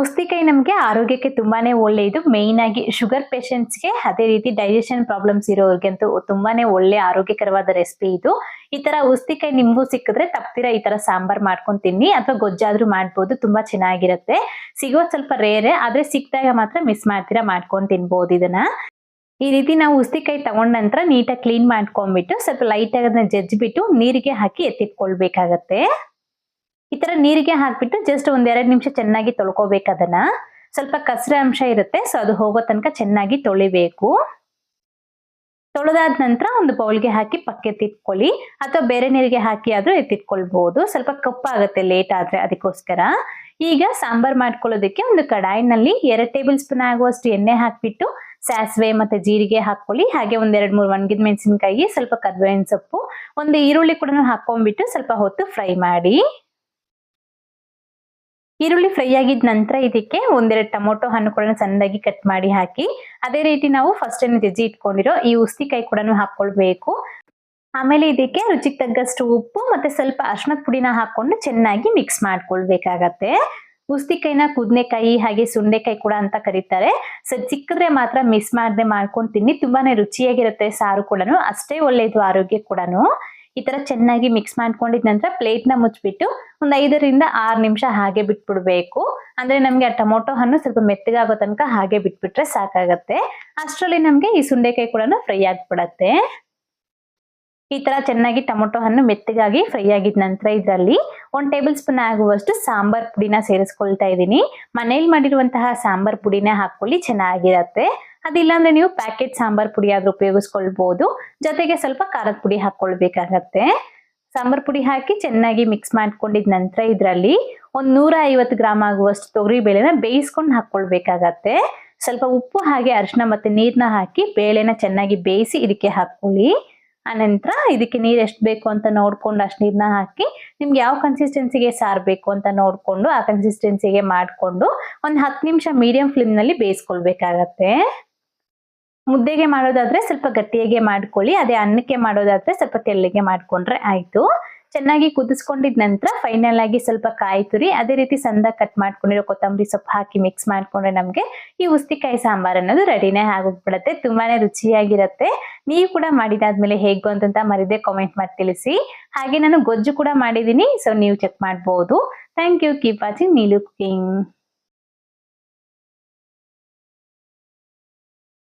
ಉಸ್ತಿಕಾಯಿ ನಮಗೆ ಆರೋಗ್ಯಕ್ಕೆ ತುಂಬಾನೇ ಒಳ್ಳೆಯದು. ಮೇಯ್ನ್ ಆಗಿ ಶುಗರ್ ಪೇಷಂಟ್ಸ್ಗೆ ಅದೇ ರೀತಿ ಡೈಜೆಷನ್ ಪ್ರಾಬ್ಲಮ್ಸ್ ಇರೋರ್ಗಂತೂ ತುಂಬಾನೇ ಒಳ್ಳೆ ಆರೋಗ್ಯಕರವಾದ ರೆಸಿಪಿ ಇದು. ಈ ತರ ಉಸ್ತಿಕಾಯಿ ನಿಮ್ಗೂ ಸಿಕ್ಕಿದ್ರೆ ತಪ್ಪಿರ ಈ ತರ ಸಾಂಬಾರ್ ಮಾಡ್ಕೊಂಡ್ ತಿನ್ನಿ ಅಥವಾ ಗೊಜ್ಜಾದ್ರೂ ಮಾಡ್ಬೋದು, ತುಂಬಾ ಚೆನ್ನಾಗಿರುತ್ತೆ. ಸಿಗೋದು ಸ್ವಲ್ಪ ರೇರೆ ಆದ್ರೆ ಸಿಕ್ಕಿದಾಗ ಮಾತ್ರ ಮಿಸ್ ಮಾಡ್ತೀರಾ ಮಾಡ್ಕೊಂಡು ತಿನ್ಬೋದು ಇದನ್ನ. ಈ ರೀತಿ ನಾವು ಉಸ್ತಿಕಾಯಿ ತಗೊಂಡ ನಂತರ ನೀಟಾಗಿ ಕ್ಲೀನ್ ಮಾಡ್ಕೊಂಡ್ಬಿಟ್ಟು ಸ್ವಲ್ಪ ಲೈಟ್ ಆಗಿ ಅದನ್ನ ಜಜ್ಜಿಬಿಟ್ಟು ನೀರಿಗೆ ಹಾಕಿ ಎತ್ತಿಟ್ಕೊಳ್ಬೇಕಾಗತ್ತೆ. ಈ ತರ ನೀರಿಗೆ ಹಾಕ್ಬಿಟ್ಟು ಜಸ್ಟ್ ಒಂದೆರಡು ನಿಮಿಷ ಚೆನ್ನಾಗಿ ತೊಳ್ಕೊಬೇಕು ಅದನ್ನ. ಸ್ವಲ್ಪ ಕಸರೆ ಅಂಶ ಇರುತ್ತೆ ಸೊ ಅದು ಹೋಗೋ ತನಕ ಚೆನ್ನಾಗಿ ತೊಳಿಬೇಕು. ತೊಳೆದಾದ ನಂತರ ಒಂದು ಬೌಲ್ಗೆ ಹಾಕಿ ಪಕ್ಕ ಎತ್ತಿಟ್ಕೊಳ್ಳಿ ಅಥವಾ ಬೇರೆ ನೀರಿಗೆ ಹಾಕಿ ಆದ್ರೂ ಎತ್ತಿಟ್ಕೊಳ್ಬಹುದು ಸ್ವಲ್ಪ ಕಪ್ಪಾಗುತ್ತೆ ಲೇಟ್ ಆದ್ರೆ ಅದಕ್ಕೋಸ್ಕರ. ಈಗ ಸಾಂಬಾರ್ ಮಾಡ್ಕೊಳ್ಳೋದಕ್ಕೆ ಒಂದು ಕಡಾಯಿನಲ್ಲಿ ಎರಡು ಟೇಬಲ್ ಸ್ಪೂನ್ ಆಗುವಷ್ಟು ಎಣ್ಣೆ ಹಾಕ್ಬಿಟ್ಟು ಸಾಸಿವೆ ಮತ್ತೆ ಜೀರಿಗೆ ಹಾಕೊಳ್ಳಿ ಹಾಗೆ ಒಂದೆರಡು ಎರಡ್ ಮೂರು ಒಣಗಿದ ಮೆಣಸಿನಕಾಯಿ, ಸ್ವಲ್ಪ ಕರ್ಬೇವಿನ ಸೊಪ್ಪು, ಒಂದು ಈರುಳ್ಳಿ ಕೂಡ ಹಾಕೊಂಡ್ಬಿಟ್ಟು ಸ್ವಲ್ಪ ಹೊತ್ತು ಫ್ರೈ ಮಾಡಿ. ಈರುಳ್ಳಿ ಫ್ರೈ ಆಗಿದ ನಂತರ ಇದಕ್ಕೆ ಒಂದೆರಡು ಟೊಮೊಟೊ ಹಣ್ಣು ಕೂಡ ಸಣ್ಣದಾಗಿ ಕಟ್ ಮಾಡಿ ಹಾಕಿ, ಅದೇ ರೀತಿ ನಾವು ಫಸ್ಟ್ ಏನು ಜಜ್ಜಿ ಇಟ್ಕೊಂಡಿರೋ ಈ ಉಸ್ತಿಕಾಯಿ ಕೂಡ ಹಾಕೊಳ್ಬೇಕು. ಆಮೇಲೆ ಇದಕ್ಕೆ ರುಚಿಗೆ ತಗ್ಗಷ್ಟು ಉಪ್ಪು ಮತ್ತೆ ಸ್ವಲ್ಪ ಅರ್ಶನದ ಪುಡಿನ ಹಾಕೊಂಡು ಚೆನ್ನಾಗಿ ಮಿಕ್ಸ್ ಮಾಡ್ಕೊಳ್ಬೇಕಾಗತ್ತೆ. ಉಸ್ತಿಕಾಯಿನ ಕುದ್ನೆಕಾಯಿ ಹಾಗೆ ಸುಂಡೆಕಾಯಿ ಕೂಡ ಅಂತ ಕರೀತಾರೆ. ಸೊ ಚಿಕ್ಕದ್ರೆ ಮಾತ್ರ ಮಿಸ್ ಮಾಡದೆ ಮಾಡ್ಕೊಂಡು ತಿನ್ನಿ, ತುಂಬಾನೇ ರುಚಿಯಾಗಿರುತ್ತೆ ಸಾರು ಕೂಡ ಅಷ್ಟೇ ಒಳ್ಳೆಯದು ಆರೋಗ್ಯ ಕೂಡ ಈ ತರ ಚೆನ್ನಾಗಿ ಮಿಕ್ಸ್ ಮಾಡ್ಕೊಂಡಿದ ನಂತರ ಪ್ಲೇಟ್ನ ಮುಚ್ಚಿಬಿಟ್ಟು ಒಂದ್ ಐದರಿಂದ ಆರು ನಿಮಿಷ ಹಾಗೆ ಬಿಟ್ಬಿಡ್ಬೇಕು. ಅಂದ್ರೆ ನಮ್ಗೆ ಆ ಟೊಮೊಟೊ ಹಣ್ಣು ಸ್ವಲ್ಪ ಮೆತ್ತಗಾಗೋ ತನಕ ಹಾಗೆ ಬಿಟ್ಬಿಟ್ರೆ ಸಾಕಾಗತ್ತೆ. ಅಷ್ಟರಲ್ಲಿ ನಮ್ಗೆ ಈ ಸುಂಡೆಕಾಯಿ ಕೂಡ ಫ್ರೈ ಆಗ್ಬಿಡತ್ತೆ. ಈ ತರ ಚೆನ್ನಾಗಿ ಟೊಮೊಟೊ ಹಣ್ಣು ಮೆತ್ತಗಾಗಿ ಫ್ರೈ ಆಗಿದ ನಂತರ ಇದರಲ್ಲಿ ಒಂದ್ ಟೇಬಲ್ ಸ್ಪೂನ್ ಆಗುವಷ್ಟು ಸಾಂಬಾರ್ ಪುಡಿನ ಸೇರಿಸ್ಕೊಳ್ತಾ ಇದ್ದೀನಿ. ಮನೇಲಿ ಮಾಡಿರುವಂತಹ ಸಾಂಬಾರ್ ಪುಡಿನ ಹಾಕೊಳ್ಳಿ ಚೆನ್ನಾಗಿರತ್ತೆ. ಅದಿಲ್ಲ ಅಂದ್ರೆ ನೀವು ಪ್ಯಾಕೆಟ್ ಸಾಂಬಾರ್ ಪುಡಿ ಆದ್ರೂ ಉಪಯೋಗಿಸ್ಕೊಳ್ಬಹುದು ಜೊತೆಗೆ ಸ್ವಲ್ಪ ಖಾರದ ಪುಡಿ ಹಾಕೊಳ್ಬೇಕಾಗತ್ತೆ ಸಾಂಬಾರ್ ಪುಡಿ ಹಾಕಿ ಚೆನ್ನಾಗಿ ಮಿಕ್ಸ್ ಮಾಡ್ಕೊಂಡಿದ ನಂತರ ಇದರಲ್ಲಿ ಒಂದ್ ನೂರ ಐವತ್ತು ಗ್ರಾಮ್ ಆಗುವಷ್ಟು ತೊಗರಿ ಬೇಳೆನ ಬೇಯಿಸ್ಕೊಂಡು ಹಾಕೊಳ್ಬೇಕಾಗತ್ತೆ ಸ್ವಲ್ಪ ಉಪ್ಪು ಹಾಗೆ ಅರಿಶಿನ ಮತ್ತೆ ನೀರ್ನ ಹಾಕಿ ಬೇಳೆನ ಚೆನ್ನಾಗಿ ಬೇಯಿಸಿ ಇದಕ್ಕೆ ಹಾಕೊಳ್ಳಿ ಆನಂತರ ಇದಕ್ಕೆ ನೀರ್ ಎಷ್ಟು ಬೇಕು ಅಂತ ನೋಡ್ಕೊಂಡು ಅಷ್ಟು ನೀರ್ನ ಹಾಕಿ ನಿಮ್ಗೆ ಯಾವ ಕನ್ಸಿಸ್ಟೆನ್ಸಿಗೆ ಸಾರ್ಬೇಕು ಅಂತ ನೋಡ್ಕೊಂಡು ಆ ಕನ್ಸಿಸ್ಟೆನ್ಸಿಗೆ ಮಾಡಿಕೊಂಡು ಒಂದು ಹತ್ತು ನಿಮಿಷ ಮೀಡಿಯಂ ಫ್ಲೇಮ್ನಲ್ಲಿ ಬೇಯಿಸ್ಕೊಳ್ಬೇಕಾಗತ್ತೆ. ಮುದ್ದೆಗೆ ಮಾಡೋದಾದ್ರೆ ಸ್ವಲ್ಪ ಗಟ್ಟಿಯಾಗೆ ಮಾಡ್ಕೊಳ್ಳಿ, ಅದೇ ಅನ್ನಕ್ಕೆ ಮಾಡೋದಾದ್ರೆ ಸ್ವಲ್ಪ ತೆಳ್ಳಗೆ ಮಾಡ್ಕೊಂಡ್ರೆ ಆಯ್ತು. ಚೆನ್ನಾಗಿ ಕುದಿಸ್ಕೊಂಡಿದ ನಂತರ ಫೈನಲ್ ಆಗಿ ಸ್ವಲ್ಪ ಕಾಯಿ ತುರಿ, ಅದೇ ರೀತಿ ಸಂದ ಕಟ್ ಮಾಡ್ಕೊಂಡಿರೋ ಕೊತ್ತಂಬರಿ ಸೊಪ್ಪು ಹಾಕಿ ಮಿಕ್ಸ್ ಮಾಡ್ಕೊಂಡ್ರೆ ನಮಗೆ ಈ ಉಸ್ತಿಕಾಯಿ ಸಾಂಬಾರ್ ಅನ್ನೋದು ರೆಡಿನೇ ಆಗೋಗ್ಬಿಡತ್ತೆ, ತುಂಬಾನೇ ರುಚಿಯಾಗಿರುತ್ತೆ. ನೀವು ಕೂಡ ಮಾಡಿದಾದ್ಮೇಲೆ ಹೇಗೋ ಅಂತ ಮರಿದೆ ಕಾಮೆಂಟ್ ಮಾಡಿ ತಿಳಿಸಿ. ಹಾಗೆ ನಾನು ಗೊಜ್ಜು ಕೂಡ ಮಾಡಿದ್ದೀನಿ ಸೊ ನೀವು ಚೆಕ್ ಮಾಡ್ಬೋದು. Thank you keep watching Neelu cooking